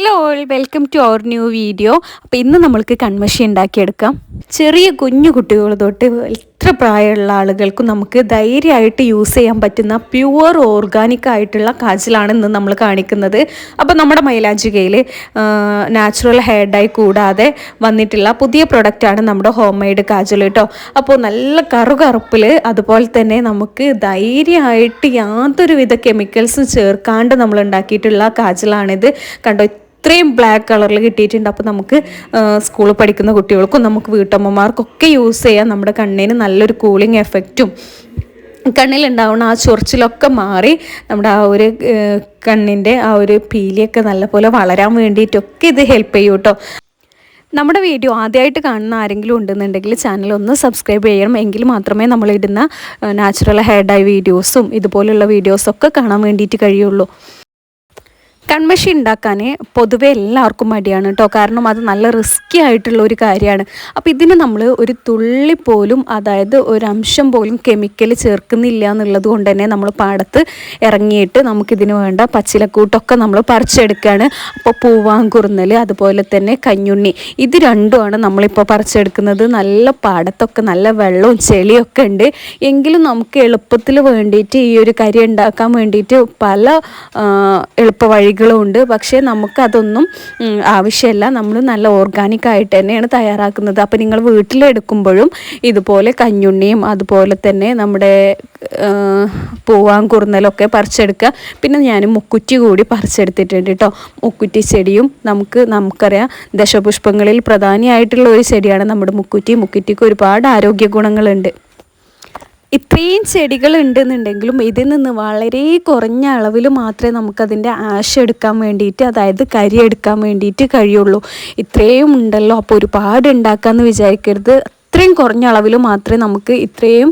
Hello all welcome to our new video അപ്പോൾ ഇന്ന് നമ്മൾക്ക് കൺമഷി ഉണ്ടാക്കിയെടുക്കാം. ചെറിയ കുഞ്ഞു കുട്ടികൾ തൊട്ട് എത്ര പ്രായമുള്ള ആളുകൾക്കും നമുക്ക് ധൈര്യമായിട്ട് യൂസ് ചെയ്യാൻ പറ്റുന്ന പ്യുവർ ഓർഗാനിക് ആയിട്ടുള്ള കാച്ചിലാണ് ഇന്ന് നമ്മൾ കാണിക്കുന്നത്. അപ്പോൾ നമ്മുടെ മൈലാഞ്ചികയിൽ നാച്ചുറൽ ഹെയർ ഡൈ കൂടാതെ വന്നിട്ടുള്ള പുതിയ പ്രൊഡക്റ്റാണ് നമ്മുടെ ഹോം മെയ്ഡ് കാജൽ കേട്ടോ. അപ്പോൾ നല്ല കറുകറുപ്പിൽ അതുപോലെ തന്നെ നമുക്ക് ധൈര്യമായിട്ട് യാതൊരുവിധ കെമിക്കൽസും ചേർക്കാണ്ട് നമ്മൾ ഉണ്ടാക്കിയിട്ടുള്ള കാജലാണിത് കണ്ടോ ഇത്രയും ബ്ലാക്ക് കളറിൽ കിട്ടിയിട്ടുണ്ട്. അപ്പോൾ നമുക്ക് സ്കൂളിൽ പഠിക്കുന്ന കുട്ടികൾക്കും നമുക്ക് വീട്ടമ്മമാർക്കൊക്കെ യൂസ് ചെയ്യാം. നമ്മുടെ കണ്ണിന് നല്ലൊരു കൂളിംഗ് എഫക്റ്റും കണ്ണിലുണ്ടാവുന്ന ആ ചൊറിച്ചിലൊക്കെ മാറി നമ്മുടെ ആ ഒരു കണ്ണിന്റെ ആ ഒരു പീലിയൊക്കെ നല്ലപോലെ വളരാൻ വേണ്ടിയിട്ടൊക്കെ ഇത് ഹെൽപ്പ് ചെയ്യും കേട്ടോ നമ്മുടെ വീഡിയോ ആദ്യമായിട്ട് കാണുന്ന ആരെങ്കിലും ഉണ്ടെന്നുണ്ടെങ്കിൽ ചാനൽ ഒന്ന് സബ്സ്ക്രൈബ് ചെയ്യണം. എങ്കിൽ മാത്രമേ നമ്മൾ ഇടുന്ന നാച്ചുറൽ ഹെയർ ഡൈ വീഡിയോസും ഇതുപോലുള്ള വീഡിയോസൊക്കെ കാണാൻ വേണ്ടിയിട്ട് കഴിയുള്ളൂ. കൺമഷി ഉണ്ടാക്കാൻ പൊതുവെ എല്ലാവർക്കും മടിയാണ് കേട്ടോ കാരണം അത് നല്ല റിസ്കി ആയിട്ടുള്ള ഒരു കാര്യമാണ്. അപ്പോൾ ഇതിന് നമ്മൾ ഒരു തുള്ളി പോലും അതായത് ഒരു അംശം പോലും കെമിക്കൽ ചേർക്കുന്നില്ല എന്നുള്ളത് കൊണ്ട് തന്നെ നമ്മൾ പാടത്ത് ഇറങ്ങിയിട്ട് നമുക്കിതിന് വേണ്ട പച്ചിലക്കൂട്ടൊക്കെ നമ്മൾ പറിച്ചെടുക്കുകയാണ് അപ്പോൾ പൂവാങ്കുറുന്നൽ അതുപോലെ തന്നെ കഞ്ഞുണ്ണി ഇത് രണ്ടുമാണ് നമ്മളിപ്പോൾ പറിച്ചെടുക്കുന്നത്. നല്ല പാടത്തൊക്കെ നല്ല വെള്ളവും ചെളിയൊക്കെ ഉണ്ട്. എങ്കിലും നമുക്ക് എളുപ്പത്തിൽ വേണ്ടിയിട്ട് ഈ ഒരു കരി ഉണ്ടാക്കാൻ വേണ്ടിയിട്ട് പല എളുപ്പ വഴികൾ ഉണ്ട്. പക്ഷേ നമുക്കതൊന്നും ആവശ്യമില്ല. നമ്മൾ നല്ല ഓർഗാനിക് ആയിട്ട് തന്നെയാണ് തയ്യാറാക്കുന്നത്. അപ്പോൾ നിങ്ങൾ വീട്ടിലെടുക്കുമ്പോഴും ഇതുപോലെ കഞ്ഞുണ്ണിയും അതുപോലെ തന്നെ നമ്മുടെ പൂവാൻ കുറുന്നലൊക്കെ പറിച്ചെടുക്കുക. പിന്നെ ഞാൻ മുക്കുറ്റി കൂടി പറിച്ചെടുത്തിട്ടുണ്ട് കേട്ടോ. മുക്കുറ്റി ചെടിയും നമുക്ക് നമുക്കറിയാം ദശപുഷ്പങ്ങളിൽ പ്രധാനിയായിട്ടുള്ള ഒരു ചെടിയാണ് നമ്മുടെ മുക്കുറ്റി. മുക്കുറ്റിക്ക് ഒരുപാട് ആരോഗ്യ ഗുണങ്ങളുണ്ട്. ഇത്രയും ചെടികൾ ഉണ്ടെന്നുണ്ടെങ്കിലും ഇതിൽ നിന്ന് വളരെ കുറഞ്ഞ അളവിൽ മാത്രമേ നമുക്കതിന്റെ ആഷ് എടുക്കാൻ വേണ്ടിയിട്ട് അതായത് കരി എടുക്കാൻ വേണ്ടിയിട്ട് കഴിയുള്ളൂ. ഇത്രയും ഉണ്ടല്ലോ. അപ്പോൾ ഒരുപാട് ഉണ്ടാക്കാമെന്ന് വിചാരിക്കരുത്. ഇത്രയും കുറഞ്ഞ അളവിൽ മാത്രമേ നമുക്ക് ഇത്രയും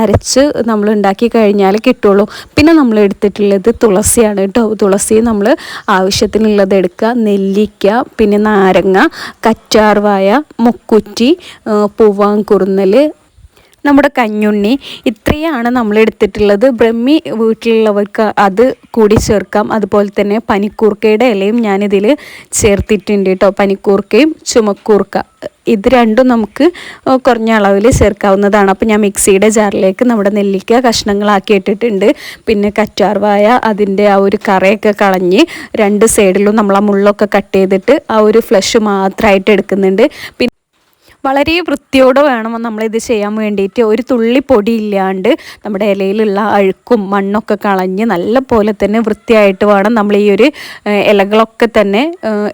അരച്ച് നമ്മൾ ഉണ്ടാക്കി കഴിഞ്ഞാൽ കിട്ടുള്ളൂ. പിന്നെ നമ്മൾ എടുത്തിട്ടുള്ളത് തുളസിയാണ് കേട്ടോ. തുളസി നമ്മൾ ആവശ്യത്തിനുള്ളത് എടുക്കുക. നെല്ലിക്ക പിന്നെ നാരങ്ങ കറ്റാർവായ മുക്കുറ്റി പൂവാങ്കുറുന്നൽ നമ്മുടെ കഞ്ഞുണ്ണി ഇത്രയാണ് നമ്മൾ എടുത്തിട്ടുള്ളത്. ബ്രഹ്മി വീട്ടിലുള്ളവർക്ക് അത് കൂടി ചേർക്കാം. അതുപോലെ തന്നെ പനിക്കൂർക്കയുടെ ഇലയും ഞാനിതിൽ ചേർത്തിട്ടുണ്ട് കേട്ടോ പനിക്കൂർക്കയും ചുമക്കൂർക്ക ഇത് രണ്ടും നമുക്ക് കുറഞ്ഞ അളവിൽ ചേർക്കാവുന്നതാണ്. അപ്പോൾ ഞാൻ മിക്സിയുടെ ജാറിലേക്ക് നമ്മുടെ നെല്ലിക്ക കഷ്ണങ്ങളാക്കി ഇട്ടിട്ടുണ്ട്. പിന്നെ കറ്റാർവായ അതിന്റെ ആ ഒരു കറയൊക്കെ കളഞ്ഞ് രണ്ട് സൈഡിലും നമ്മൾ ആ മുള്ളൊക്കെ കട്ട് ചെയ്തിട്ട് ആ ഒരു ഫ്ലഷ് മാത്രമായിട്ട് എടുക്കുന്നുണ്ട്. പിന്നെ വളരെ വൃത്തിയോടെ വേണം നമ്മളിത് ചെയ്യാൻ വേണ്ടിയിട്ട്. ഒരു തുള്ളി പൊടി ഇല്ലാണ്ട് നമ്മുടെ ഇലയിലുള്ള അഴുക്കും മണ്ണൊക്കെ കളഞ്ഞ് നല്ല പോലെ തന്നെ വൃത്തിയായിട്ട് വേണം നമ്മൾ ഈ ഒരു ഇലകളൊക്കെ തന്നെ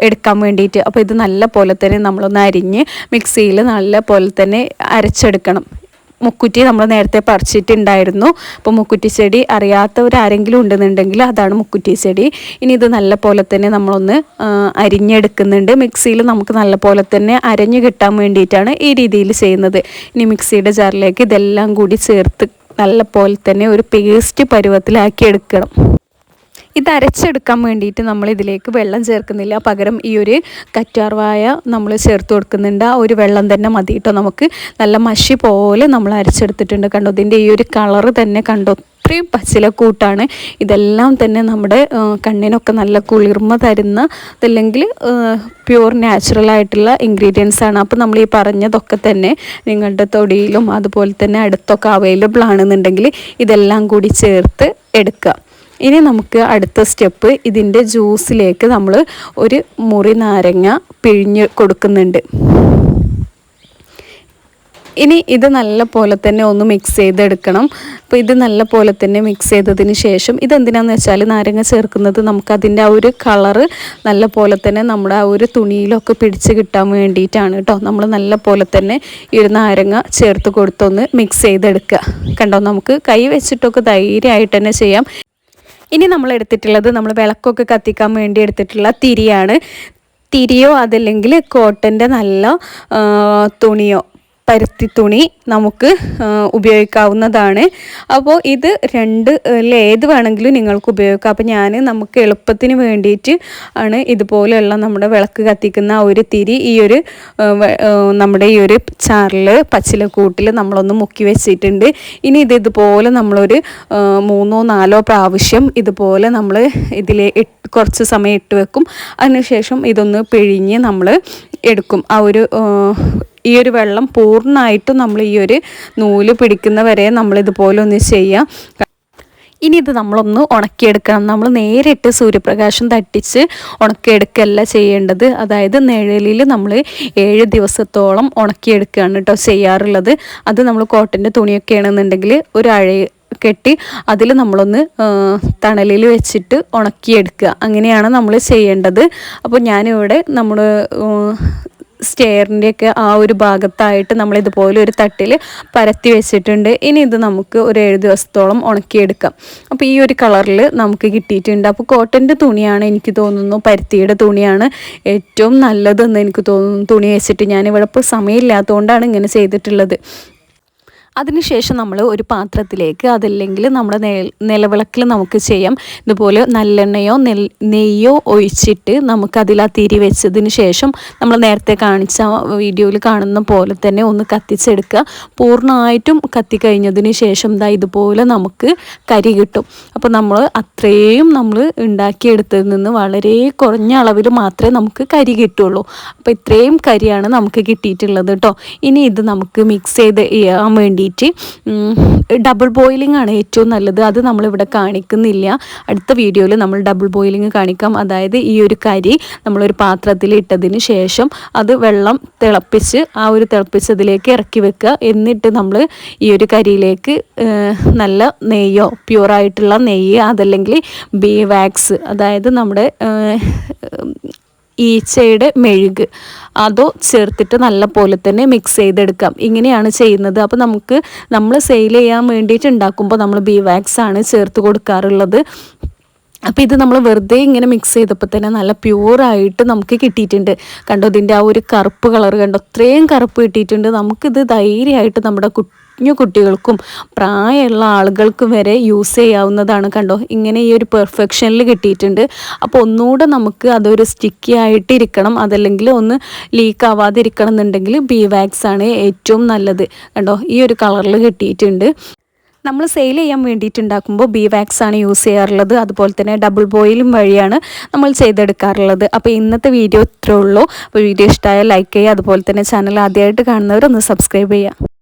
എടുക്കാൻ വേണ്ടിയിട്ട്. അപ്പോൾ ഇത് നല്ല പോലെ തന്നെ നമ്മളൊന്ന് അരിഞ്ഞ് മിക്സിയിൽ നല്ല പോലെ തന്നെ അരച്ചെടുക്കണം. മുക്കുറ്റി നമ്മൾ നേരത്തെ പറിച്ചിട്ടുണ്ടായിരുന്നു. അപ്പോൾ മുക്കുറ്റി ചെടി അറിയാത്തവരാരെങ്കിലും ഉണ്ടെന്നുണ്ടെങ്കിൽ അതാണ് മുക്കുറ്റി ചെടി. ഇനി ഇത് നല്ല പോലെ തന്നെ നമ്മളൊന്ന് അരിഞ്ഞെടുക്കുന്നുണ്ട്. മിക്സിയിൽ നമുക്ക് നല്ല പോലെ തന്നെ അരഞ്ഞു കിട്ടാൻ വേണ്ടിയിട്ടാണ് ഈ രീതിയിൽ ചെയ്യുന്നത്. ഇനി മിക്സിയുടെ ജാറിലേക്ക് ഇതെല്ലാം കൂടി ചേർത്ത് നല്ല പോലെ തന്നെ ഒരു പേസ്റ്റ് പരുവത്തിലാക്കി എടുക്കണം ഇത് അരച്ചെടുക്കാൻ വേണ്ടിയിട്ട് നമ്മൾ ഇതിലേക്ക് വെള്ളം ചേർക്കുന്നില്ല. പകരം ഈ ഒരു കറ്റാർവായ നമ്മൾ ചേർത്ത് കൊടുക്കുന്നുണ്ട്. ആ ഒരു വെള്ളം തന്നെ മതി കേട്ടോ നമുക്ക്. നല്ല മഷി പോലെ നമ്മൾ അരച്ചെടുത്തിട്ടുണ്ട്. കണ്ടോ ഇതിന്റെ ഈ ഒരു കളറ് തന്നെ കണ്ടോ അത്രയും പച്ചിലക്കൂട്ടാണ് ഇതെല്ലാം തന്നെ നമ്മുടെ കണ്ണിനൊക്കെ നല്ല കുളിർമ തരുന്ന അതല്ലെങ്കിൽ പ്യൂർ നാച്ചുറൽ ആയിട്ടുള്ള ഇൻഗ്രീഡിയൻസ് ആണ്. അപ്പോൾ നമ്മൾ ഈ പറഞ്ഞതൊക്കെ തന്നെ നിങ്ങളുടെ തൊടിയിലും അതുപോലെ തന്നെ അടുത്തൊക്കെ അവൈലബിൾ ആണെന്നുണ്ടെങ്കിൽ ഇതെല്ലാം കൂടി ചേർത്ത് എടുക്കുക. ഇനി നമുക്ക് അടുത്ത സ്റ്റെപ്പ് ഇതിന്റെ ജ്യൂസിലേക്ക് നമ്മൾ ഒരു മുറി നാരങ്ങ പിഴിഞ്ഞ് കൊടുക്കുന്നുണ്ട്. ഇനി ഇത് നല്ല പോലെ തന്നെ ഒന്ന് മിക്സ് ചെയ്തെടുക്കണം. അപ്പോൾ ഇത് നല്ല പോലെ തന്നെ മിക്സ് ചെയ്തതിന് ശേഷം ഇതെന്തിനാന്ന് വെച്ചാൽ നാരങ്ങ ചേർക്കുന്നത് നമുക്ക് അതിന്റെ ആ ഒരു കളറ് നല്ല പോലെ തന്നെ നമ്മുടെ ആ ഒരു തുണിയിലൊക്കെ പിടിച്ച് കിട്ടാൻ വേണ്ടിയിട്ടാണ് കേട്ടോ. നമ്മൾ നല്ല പോലെ തന്നെ ഈ ഒരു നാരങ്ങ ചേർത്ത് കൊടുത്തൊന്ന് മിക്സ് ചെയ്തെടുക്കുക. കണ്ടോ? നമുക്ക് കൈ വെച്ചിട്ടൊക്കെ ധൈര്യമായിട്ട് തന്നെ ചെയ്യാം. ഇനി നമ്മൾ എടുത്തിട്ടുള്ളത് നമ്മൾ വിളക്കൊക്കെ കത്തിക്കാൻ വേണ്ടി എടുത്തിട്ടുള്ള തിരിയാണ്. തിരിയോ അതല്ലെങ്കിൽ കോട്ടന്റെ നല്ല തുണിയോ? പരുത്തി തുണി നമുക്ക് ഉപയോഗിക്കാവുന്നതാണ്. അപ്പോൾ ഇത് രണ്ട് ഏത് വേണമെങ്കിലും നിങ്ങൾക്ക് ഉപയോഗിക്കാം. അപ്പോൾ ഞാൻ നമുക്ക് എളുപ്പത്തിന് വേണ്ടിയിട്ട് ആണ് ഇതുപോലെയുള്ള നമ്മുടെ വിളക്ക് കത്തിക്കുന്ന ഒരു തിരി ഈ ഒരു നമ്മുടെ ഈ ഒരു ചാറിൽ പച്ചിലക്കൂട്ടിൽ നമ്മളൊന്ന് മുക്കി വെച്ചിട്ടുണ്ട്. ഇനി ഇത് ഇതുപോലെ നമ്മളൊരു മൂന്നോ നാലോ പ്രാവശ്യം ഇതുപോലെ നമ്മൾ ഇതിൽ കുറച്ച് സമയം ഇട്ട് വെക്കും. അതിനുശേഷം ഇതൊന്ന് പിഴിഞ്ഞ് നമ്മൾ എടുക്കും. ആ ഒരു ഈ ഒരു വെള്ളം പൂർണമായിട്ടും നമ്മൾ ഈ ഒരു നൂൽ പിടിക്കുന്ന വരെ നമ്മളിതുപോലെ ഒന്ന് ചെയ്യുക ഇനി ഇത് നമ്മളൊന്ന് ഉണക്കിയെടുക്കണം. നമ്മൾ നേരിട്ട് സൂര്യപ്രകാശം തട്ടിച്ച് ഉണക്കിയെടുക്കല്ല ചെയ്യേണ്ടത്. അതായത് നിഴലിൽ നമ്മൾ ഏഴ് ദിവസത്തോളം ഉണക്കിയെടുക്കുകയാണ് കേട്ടോ ചെയ്യാറുള്ളത്. അത് നമ്മൾ കോട്ടന്റെ തുണിയൊക്കെ ആണെന്നുണ്ടെങ്കിൽ ഒരു അഴ കെട്ടി അതിൽ നമ്മളൊന്ന് തണലിൽ വെച്ചിട്ട് ഉണക്കിയെടുക്കുക. അങ്ങനെയാണ് നമ്മൾ ചെയ്യേണ്ടത്. അപ്പോൾ ഞാനിവിടെ നമ്മൾ സ്റ്റെയറിന്റെയൊക്കെ ആ ഒരു ഭാഗത്തായിട്ട് നമ്മൾ ഇതുപോലെ ഒരു തട്ടിൽ പരത്തി വെച്ചിട്ടുണ്ട്. ഇനി ഇത് നമുക്ക് ഒരു ഏഴ് ദിവസത്തോളം ഉണക്കിയെടുക്കാം. അപ്പോൾ ഈ ഒരു കളറിൽ നമുക്ക് കിട്ടിയിട്ടുണ്ട്. അപ്പോൾ കോട്ടന്റെ തുണിയാണ് എനിക്ക് തോന്നുന്നു പരുത്തിയുടെ തുണിയാണ് ഏറ്റവും നല്ലതെന്ന് എനിക്ക് തോന്നുന്നു. തുണി വെച്ചിട്ട് ഞാൻ ഇവിടെ ഇപ്പോൾ സമയമില്ലാത്തതുകൊണ്ടാണ് ഇങ്ങനെ ചെയ്തിട്ടുള്ളത്. അതിനുശേഷം നമ്മൾ ഒരു പാത്രത്തിലേക്ക് അതല്ലെങ്കിൽ നമ്മുടെ നിലവിളക്കിൽ നമുക്ക് ചെയ്യാം. ഇതുപോലെ നല്ലെണ്ണയോ നെൽ നെയ്യോ ഒഴിച്ചിട്ട് നമുക്കതിൽ ആ തിരി വെച്ചതിന് ശേഷം നമ്മൾ നേരത്തെ കാണിച്ച വീഡിയോയിൽ കാണുന്ന പോലെ തന്നെ ഒന്ന് കത്തിച്ചെടുക്കുക. പൂർണമായിട്ടും കത്തിക്കഴിഞ്ഞതിന് ശേഷം ദാ ഇതുപോലെ നമുക്ക് കരി കിട്ടും. അപ്പോൾ നമ്മൾ അത്രയും നമ്മൾ ഉണ്ടാക്കിയെടുത്തതിൽ നിന്ന് വളരെ കുറഞ്ഞ അളവിൽ മാത്രമേ നമുക്ക് കരി കിട്ടുള്ളൂ. അപ്പോൾ ഇത്രയും കരിയാണ് നമുക്ക് കിട്ടിയിട്ടുള്ളത് കേട്ടോ. ഇനി ഇത് നമുക്ക് മിക്സ് ചെയ്ത് ചെയ്യാൻ വേണ്ടി വേണ്ടിയിട്ട് ഡബിൾ ബോയിലിംഗ് ആണ് ഏറ്റവും നല്ലത്. അത് നമ്മളിവിടെ കാണിക്കുന്നില്ല. അടുത്ത വീഡിയോയിൽ നമ്മൾ ഡബിൾ ബോയിലിംഗ് കാണിക്കാം. അതായത് ഈ ഒരു കരി നമ്മളൊരു പാത്രത്തിൽ ഇട്ടതിന് ശേഷം അത് വെള്ളം തിളപ്പിച്ച് ആ ഒരു തിളപ്പിച്ചതിലേക്ക് ഇറക്കി വെക്കുക. എന്നിട്ട് നമ്മൾ ഈ ഒരു കരിയിലേക്ക് നല്ല നെയ്യോ പ്യൂറായിട്ടുള്ള നെയ്യ് അതല്ലെങ്കിൽ ബീ വാക്സ് അതായത് നമ്മുടെ ഈച്ചയുടെ മെഴുക്. അതോ ചേർത്തിട്ട് നല്ല പോലെ തന്നെ മിക്സ് ചെയ്തെടുക്കാം. ഇങ്ങനെയാണ് ചെയ്യുന്നത്. അപ്പോൾ നമുക്ക് നമ്മൾ സെയിൽ ചെയ്യാൻ വേണ്ടിയിട്ട് ഉണ്ടാക്കുമ്പോൾ നമ്മൾ ബി വാക്സ് ആണ് ചേർത്ത് കൊടുക്കാറുള്ളത്. അപ്പോൾ ഇത് നമ്മൾ വെറുതെ ഇങ്ങനെ മിക്സ് ചെയ്തപ്പോൾ തന്നെ നല്ല പ്യൂറായിട്ട് നമുക്ക് കിട്ടിയിട്ടുണ്ട്. കണ്ടോ ഇതിന്റെ ആ ഒരു കറുപ്പ് കളർ കണ്ടോ അത്രയും കറുപ്പ് കിട്ടിയിട്ടുണ്ട്. നമുക്കിത് ധൈര്യമായിട്ട് നമ്മുടെ കുഞ്ഞു കുട്ടികൾക്കും പ്രായമുള്ള ആളുകൾക്കും വരെ യൂസ് ചെയ്യാവുന്നതാണ് കണ്ടോ? ഇങ്ങനെ ഈ ഒരു പെർഫെക്ഷനിൽ കിട്ടിയിട്ടുണ്ട്. അപ്പോൾ ഒന്നുകൂടെ നമുക്ക് അതൊരു സ്റ്റിക്കി ആയിട്ടിരിക്കണം. അതല്ലെങ്കിൽ ഒന്ന് ലീക്ക് ആവാതിരിക്കണം എന്നുണ്ടെങ്കിൽ ബി വാക്സ് ആണ് ഏറ്റവും നല്ലത് കണ്ടോ? ഈ ഒരു കളറിൽ കിട്ടിയിട്ടുണ്ട്. നമ്മൾ സെയിൽ ചെയ്യാൻ വേണ്ടിയിട്ട് ഉണ്ടാക്കുമ്പോൾ ബി വാക്സ് ആണ് യൂസ് ചെയ്യാറുള്ളത്. അതുപോലെ തന്നെ ഡബിൾ ബോയിലും വഴിയാണ് നമ്മൾ ചെയ്തെടുക്കാറുള്ളത്. അപ്പോൾ ഇന്നത്തെ വീഡിയോ ഇത്രേ ഉള്ളൂ. അപ്പോൾ വീഡിയോ ഇഷ്ടമായ ലൈക്ക് ചെയ്യുക. അതുപോലെ തന്നെ ചാനൽ ആദ്യമായിട്ട് കാണുന്നവർ ഒന്ന് സബ്സ്ക്രൈബ് ചെയ്യുക.